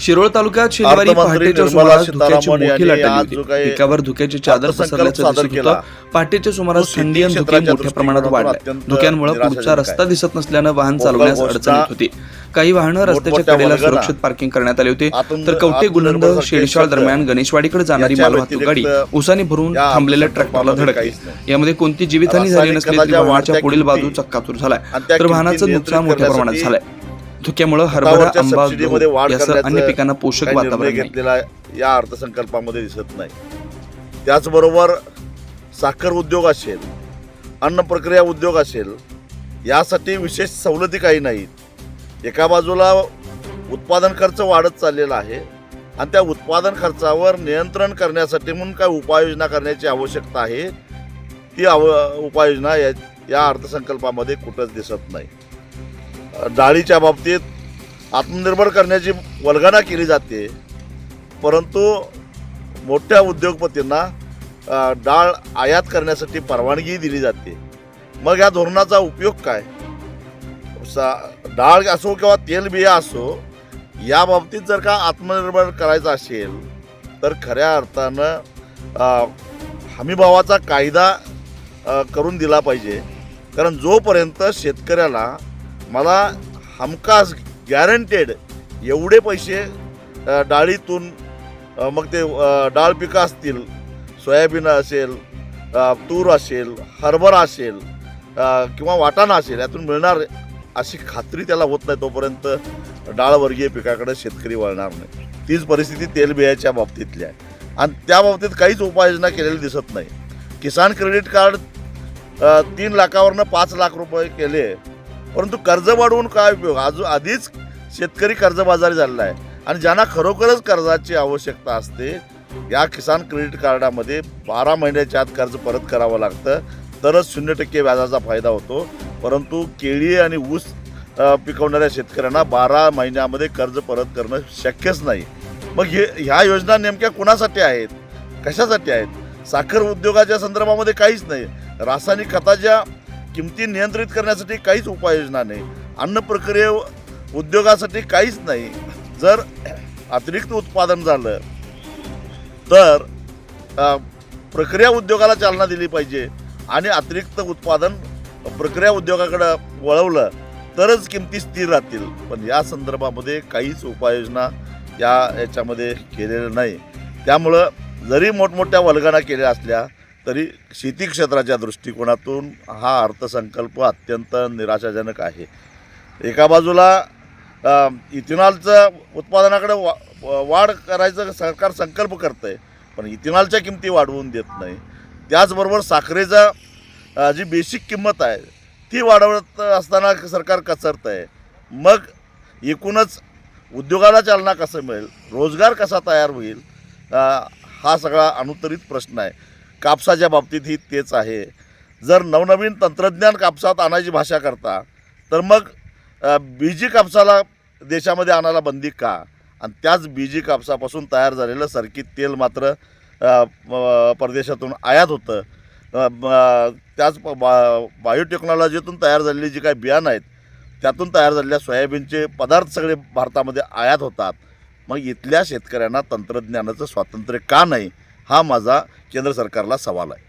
शिरोळ तालुक्यात शनिवारी पहाटेच्या सुमारास धुक्याची मोठी लाट आली होती. पिकावर धुक्याची चादर पसरल्याचं दिसत होतं. पहाटेच्या सुमारास थंडी आणि धुके मोठ्या प्रमाणात वाढलाय. धुक्यांमुळे पुढचा रस्ता. दिसत नसल्यानं वाहन चालवण्यास अडचण येत होती. काही वाहनं रस्त्याच्या कडेला सुरक्षित पार्किंग करण्यात आली होती. तर कवटे गुलंद शेडशाळ दरम्यान गणेशवाडीकडे जाणारी मालवाहतूक गाडी उसाने भरून थांबलेल्या ट्रॅक्टरला धडकली. यामध्ये कोणती जीवितहानी झाली नसली तरी वाहनाच्या पुढील बाजू चक्काचूर झालाय. तर वाहनाचं नुकसान मोठ्या प्रमाणात झालंय. धुक्यामुळे हरभरा आंबा वाढ अन्य पिकांना पोषक वातावरण घेतलेला या अर्थसंकल्पामध्ये दिसत नाही. त्याचबरोबर साखर उद्योग असेल अन्न प्रक्रिया उद्योग असेल यासाठी विशेष सवलती काही नाहीत. एका बाजूला उत्पादन खर्च वाढत चाललेला आहे आणि त्या उत्पादन खर्चावर नियंत्रण करण्यासाठी म्हणून काय उपाययोजना करण्याची आवश्यकता आहे ती आव उपाययोजना या या अर्थसंकल्पामध्ये कुठंच दिसत नाही. डाळीच्या बाबतीत आत्मनिर्भर करण्याची वल्गना केली जाते. परंतु मोठ्या उद्योगपतींना डाळ आयात करण्यासाठी परवानगी दिली जाते. मग या धोरणाचा उपयोग काय? सा डाळ असो किंवा तेलबिया असो या बाबतीत जर का आत्मनिर्भर करायचं असेल तर खऱ्या अर्थानं हमीभावाचा कायदा करून दिला पाहिजे. कारण जोपर्यंत शेतकऱ्याला मला हमखास गॅरंटेड एवढे पैसे डाळीतून मग ते डाळ पिकं असतील सोयाबीन असेल तूर असेल हरभरा असेल किंवा वाटाणा असेल यातून मिळणार अशी खात्री त्याला होत नाही तोपर्यंत डाळवर्गीय पिकाकडे शेतकरी वळणार नाही. तीच परिस्थिती तेलबियाच्या बाबतीतली आहे. आणि त्या बाबतीत काहीच उपाययोजना केलेली दिसत नाही. किसान क्रेडिट कार्ड तीन लाखावरनं पाच लाख रुपये केले परंतु कर्ज वाढवून काय उपयोग? अजून आधीच शेतकरी कर्जबाजारी झालेला आहे. आणि ज्यांना खरोखरच कर्जाची आवश्यकता असते या किसान क्रेडिट कार्डामध्ये बारा महिन्याच्या आत कर्ज परत करावं लागतं. तरच शून्य टक्के व्याजाचा फायदा होतो. परंतु केळी आणि ऊस पिकवणाऱ्या शेतकऱ्यांना बारा महिन्यामध्ये कर्ज परत करणं शक्यच नाही. मग हे ह्या योजना नेमक्या कुणासाठी आहेत? कशासाठी आहेत? साखर उद्योगाच्या संदर्भामध्ये काहीच नाही. रासायनिक खताच्या किमती नियंत्रित करण्यासाठी काहीच उपाययोजना नाही. अन्न प्रक्रिये उद्योगासाठी काहीच नाही. जर अतिरिक्त उत्पादन झालं तर प्रक्रिया उद्योगाला चालना दिली पाहिजे आणि अतिरिक्त उत्पादन प्रक्रिया उद्योगाकडं वळवलं तरच किमती स्थिर राहतील. पण या संदर्भामध्ये काहीच उपाययोजना या याच्यामध्ये केलेलं नाही. त्यामुळं जरी मोठमोठ्या वल्गना केल्या असल्या तरी शेती क्षेत्राच्या दृष्टिकोनातून हा अर्थसंकल्प अत्यंत निराशाजनक आहे. एका बाजूला इथेनॉलचं उत्पादनाकडे वा वाढ करायचं सरकार संकल्प करतं आहे पण इथेनॉलच्या किमती वाढवून देत नाही. त्याचबरोबर साखरेचा जी बेसिक किंमत आहे ती वाढवत असताना सरकार कचरत आहे मग एकूणच उद्योगाला चालना कसं मिळेल? रोजगार कसा तयार होईल? हा सगळा अनुत्तरित प्रश्न आहे. कापसाच्या बाबतीतही तेच आहे. जर नवनवीन तंत्रज्ञान कापसात आणायची भाषा करता तर मग बीजी कापसाला देशामध्ये आणायला बंदी का? आणि त्याच बीजी कापसापासून तयार झालेलं सरकी तेल मात्र परदेशातून आयात होतं. त्याच प- बा बायोटेक्नॉलॉजीतून तयार झालेली जी काही बियाणं आहेत त्यातून तयार झालेल्या सोयाबीनचे पदार्थ सगळे भारतामध्ये आयात होतात. मग इथल्या शेतकऱ्यांना तंत्रज्ञानाचं स्वातंत्र्य का नाही? हा माझा केंद्र सरकारला सवाल आहे.